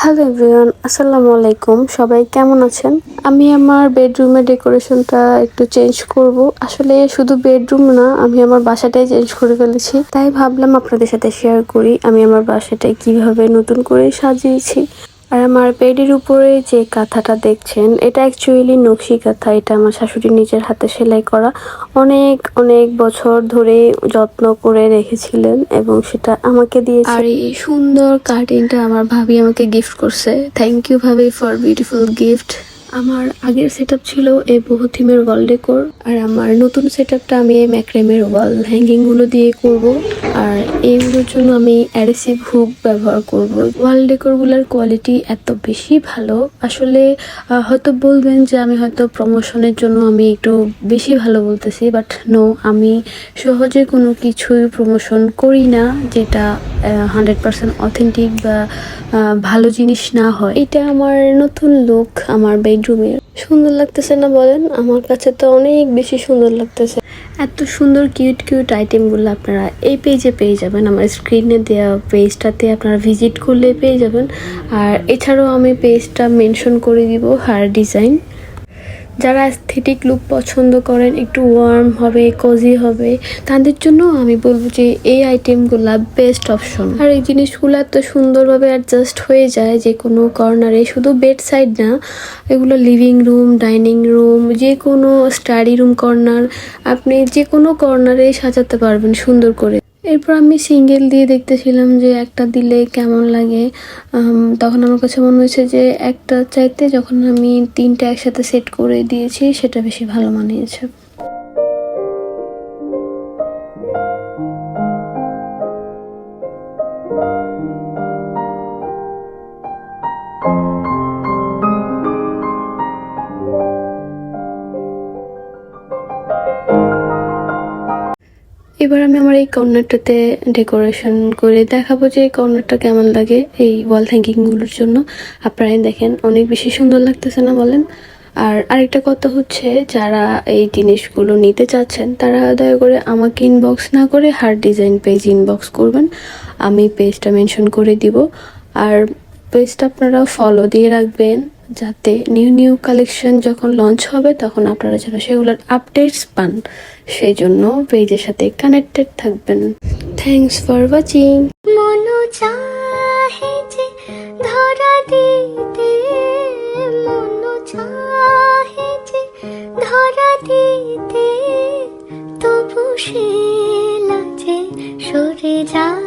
Hello everyone আসসালামু আলাইকুম সবাই কেমন আছেন? আমি আমার বেডরুমের ডেকোরেশনটা একটু চেঞ্জ করব। আসলে শুধু বেডরুম না, আমি আমার বাসাটাই চেঞ্জ করে ফেলেছি। তাই ভাবলাম আপনাদের সাথে শেয়ার করি। আমি আমার বাসাটাই কীভাবে নতুন করে সাজিয়েছি। আর আমার বেডের উপরে যে কাঁথাটা দেখছেন এটা অ্যাকচুয়ালি নকশি কাঁথা। এটা আমার শাশুড়ি নিজের হাতে সেলাই করা। অনেক অনেক বছর ধরে যত্ন করে রেখেছিলেন এবং সেটা আমাকে দিয়ে আর এই সুন্দর কার্টিনটা আমার ভাবি আমাকে গিফট করছে। থ্যাংক ইউ ভাবি ফর বিউটিফুল গিফট আমার আগের সেট ছিল এই বহু থিমের ওয়াল ডেকোর আর আমার নতুন সেট আপটা আমি এই ম্যাক্রেমের ওয়াল হ্যাঙ্গিংগুলো দিয়ে করব। আর এইগুলোর জন্য আমি অ্যাডেসিভ হুক ব্যবহার করব। ওয়াল ডেকোরগুলোর কোয়ালিটি এত বেশি ভালো। আসলে হয়তো বলবেন যে আমি হয়তো প্রমোশনের জন্য আমি একটু বেশি ভালো বলতেছি বাট নো আমি সহজে কোনো কিছুই প্রমোশন করি না যেটা হান্ড্রেড পার্সেন্ট অথেন্টিক বা ভালো জিনিস না হয়। এটা আমার নতুন লুক আমার বেডরুমের সুন্দর লাগতেছে না বলেন? আমার কাছে তো অনেক বেশি সুন্দর লাগতেছে। এত সুন্দর কিউট কিউট আইটেমগুলো আপনারা এই পেজে পেয়ে যাবেন। আমার স্ক্রিনে দেওয়া পেজটাতে আপনারা ভিজিট করলে পেয়ে যাবেন। আর এছাড়াও আমি পেজটা মেনশন করে দিব হার ডিজাইন যারা অ্যাস্থেটিক লুক পছন্দ করেন, একটু ওয়ার্ম হবে কজি হবে, তাদের জন্য আমি বলব যে এই আইটেমগুলা বেস্ট অপশন আর এই জিনিসগুলো এত সুন্দরভাবে অ্যাডজাস্ট হয়ে যায় যে কোনো কর্নারে শুধু বেড সাইড না, এগুলো লিভিং রুম ডাইনিং রুম যে কোনো স্টাডি রুম কর্নার আপনি যে কোনো কর্নারে সাজাতে পারবেন সুন্দর করে। এরপর আমি সিঙ্গেল দিয়ে দেখতেছিলাম যে একটা দিলে কেমন লাগে। তখন আমার কাছে মনে হয়েছে যে একটা চাইতে যখন আমি তিনটা একসাথে সেট করে দিয়েছি, সেটা বেশি ভালো মানিয়েছে। এবার আমি আমার এই কর্নারটাতে ডেকোরেশন করে দেখাবো যে এই কর্নারটা কেমন লাগে এই ওয়াল হ্যাঙ্গিংগুলোর জন্য। আপনারাই দেখেন, অনেক বেশি সুন্দর লাগতেছে না বলেন? আর আরেকটা কথা হচ্ছে, যারা এই জিনিসগুলো নিতে চাচ্ছেন, তারা দয়া করে আমাকে ইনবক্স না করে হার্ড ডিজাইন পেজ ইনবক্স করবেন। আমি পেজটা মেনশন করে দিব। আর পেজটা আপনারা ফলো দিয়ে রাখবেন। যাতে নিউ নিউ কালেকশন যখন লঞ্চ হবে, তখন আপনারা যেন সেগুলোর আপডেটস পান। সেই জন্য পেজের সাথে কানেক্টেড থাকবেন। থ্যাংকস ফর ওয়াচিং মনো চাহে যে ধরা দিতে, মনো চাহে যে ধরা দিতে, তবু সে সরে যায়।